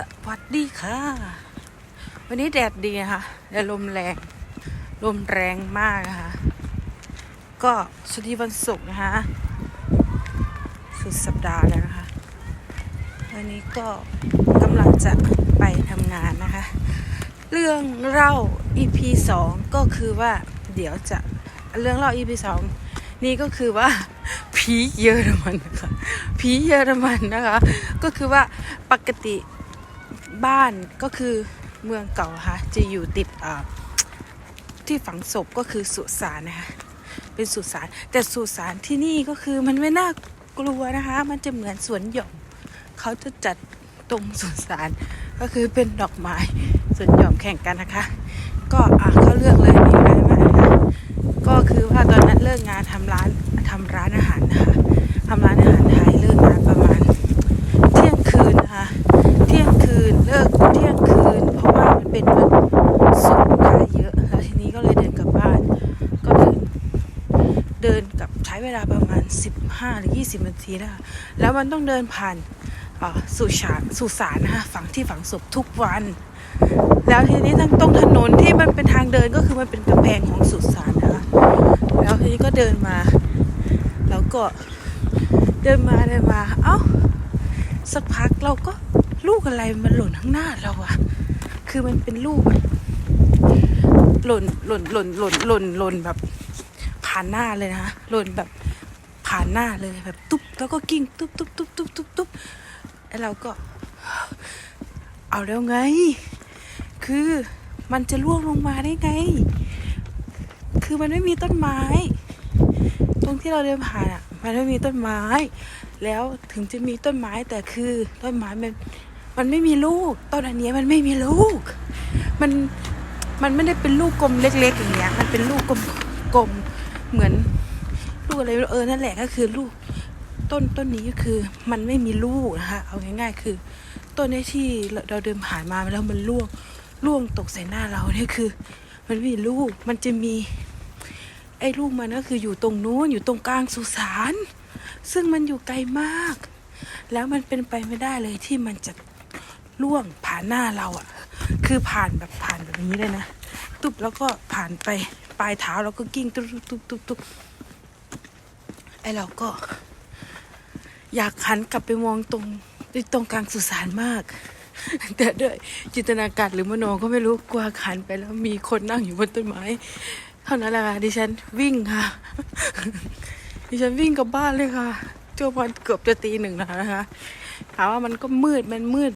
สวัสดีค่ะ วันนี้แดดดีนะคะแต่ลมแรง ลมแรงมากนะคะก็สวัสดีวันศุกร์นะคะสุดสัปดาห์แล้วนะคะ วันนี้ก็กำลังจะไปทำงานนะคะ เรื่องเล่า EP 2 ก็คือว่าเดี๋ยวจะเรื่องเล่า EP 2 นี่ก็คือว่าผีเยอรมันนะคะผีเยอรมันนะคะ ก็คือว่าปกติ บ้านก็คือเมืองเก่าค่ะจะอยู่ติดที่ฝังศพก็คือสุสานนะคะเป็นสุสานแต่สุสานที่นี่ก็คือมันไม่น่ากลัวนะคะ มันจะเหมือนสวนหย่อมเขาจะจัดตรงสุสานก็คือเป็นดอกไม้สวนหย่อมแข่งกันนะคะ ก็เขาเลือกเลย เดินกับใช้เวลาประมาณ 15 หรือ 20 นาทีนะคะแล้วมันต้องเดินผ่านอ่อสุสานสุสานนะคะฝังที่ฝังศพทุกวัน แล้วทีนี้ทางตรงถนนที่มันเป็นทางเดินก็คือมันเป็นกำแพงของสุสานนะคะแล้วทีนี้ก็เดินมา แล้วก็เดินมาเดินมา เอ้า สักพักเราก็ลูกอะไรมันหล่นข้างหน้าเราอะคือมันเป็นลูกแบบหล่นหล่นหล่นหล่นหล่นหล่นแบบ ผ่านหน้าเลยนะหล่นแบบผ่านหน้าเลยแบบตุ๊บแล้วก็กิ้งตุ๊บตุ๊บตุ๊บตุ๊บตุ๊บตุ๊บแล้วเราก็ เอาแล้วไง คือมันจะล่วงลงมาได้ไง คือมันไม่มีต้นไม้ ตรงที่เราเดินผ่านอะ มันไม่มีต้นไม้ แล้วถึงจะมีต้นไม้แต่คือต้นไม้มันมันไม่มีลูก ต้นอันนี้มันไม่มีลูก มันมันไม่ได้เป็นลูกกลมเล็ก ๆ อย่างเงี้ย มันเป็นลูกกลมกลม เหมือนลูกอะไรเออนั่นแหละก็คือลูกต้นต้นนี้ก็คือมันไม่มีลูกนะคะเอาง่ายๆ คือ ต้นนี้ที่เราเดินผ่านมาแล้วมันร่วงร่วงตกใส่หน้าเราเนี่ยคือ มันไม่มีลูกมันจะมี ไอ้ลูกมันก็คืออยู่ตรงนู้นอยู่ตรงกลางสุสานซึ่งมันอยู่ไกลมาก แล้วมันเป็นไปไม่ได้เลยที่มันจะล่วงผ่านหน้าเราอะ่ะ คือผ่านแบบผ่านแบบนี้เลยนะ ตุ๊บแล้วก็ผ่านไป ปลายเท้าแล้วก็กิ้งตุ๊บตุ๊บตุ๊บตุ๊บไอเราก็ อยากหันกลับไปมองตรงตรงกลางสุสานมาก แต่ด้วยจินตนาการหรือมโนก็ไม่รู้กลัวหันไปแล้วมีคนนั่งอยู่บนต้นไม้ เท่านั้นแหละค่ะดิฉันวิ่งค่ะ ดิฉันวิ่งกลับบ้านเลยค่ะจนวันเกือบจะตีหนึ่งแล้วนะคะถามว่ามันก็มืดมันมืด